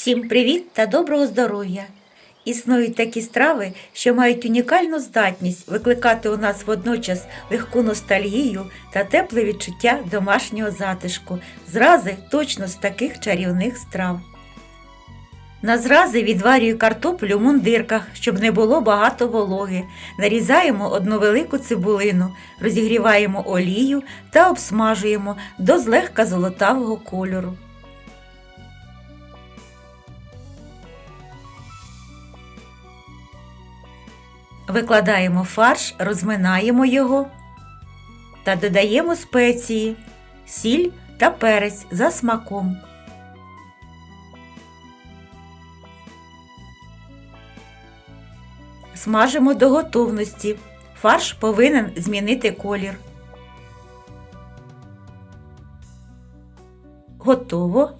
Всім привіт та доброго здоров'я! Існують такі страви, що мають унікальну здатність викликати у нас водночас легку ностальгію та тепле відчуття домашнього затишку, зрази точно з таких чарівних страв. На зрази відварюю картоплю в мундирках, щоб не було багато вологи. Нарізаємо одну велику цибулину, розігріваємо олію та обсмажуємо до злегка золотавого кольору. Викладаємо фарш, розминаємо його та додаємо спеції, сіль та перець за смаком. Смажимо до готовності. Фарш повинен змінити колір. Готово.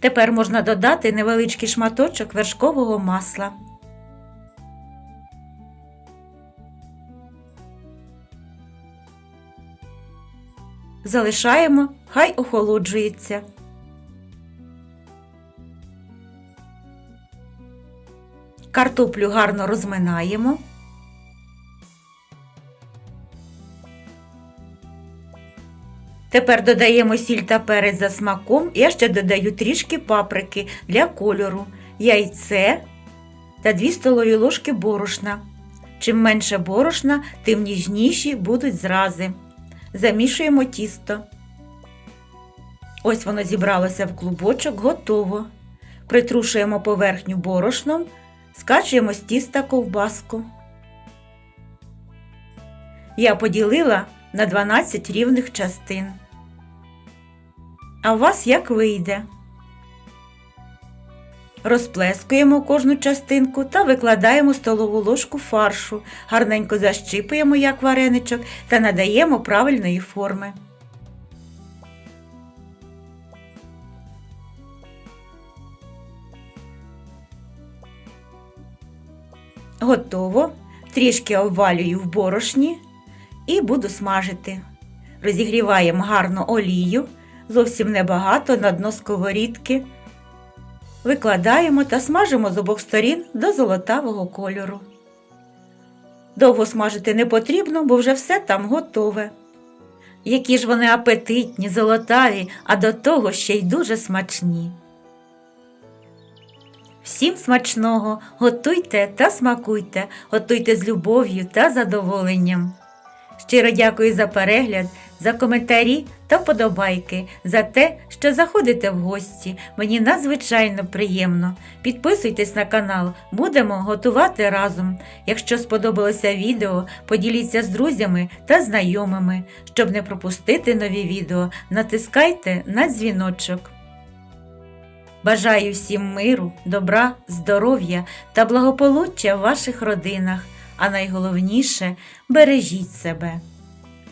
Тепер можна додати невеличкий шматочок вершкового масла. Залишаємо, хай охолоджується. Картоплю гарно розминаємо. Тепер додаємо сіль та перець за смаком. Я ще додаю трішки паприки для кольору, яйце та 2 столові ложки борошна. Чим менше борошна, тим ніжніші будуть зрази. Замішуємо тісто. Ось воно зібралося в клубочок, готово. Притрушуємо поверхню борошном, скачуємо з тіста ковбаску. Я поділила на 12 рівних частин. А у вас як вийде? Розплескуємо кожну частинку та викладаємо столову ложку фаршу, гарненько защипуємо як вареничок та надаємо правильної форми. Готово. Трішки обвалюю в борошні і буду смажити. Розігріваємо гарно олію, зовсім небагато на дно сковорідки. Викладаємо та смажимо з обох сторін до золотавого кольору. Довго смажити не потрібно, бо вже все там готове. Які ж вони апетитні, золотаві, а до того ще й дуже смачні. Всім смачного, готуйте та смакуйте, готуйте з любов'ю та задоволенням. Щиро дякую за перегляд, за коментарі та подобайки, за те, що заходите в гості. Мені надзвичайно приємно. Підписуйтесь на канал, будемо готувати разом. Якщо сподобалося відео, поділіться з друзями та знайомими. Щоб не пропустити нові відео, натискайте на дзвіночок. Бажаю всім миру, добра, здоров'я та благополуччя в ваших родинах, а найголовніше бережіть себе.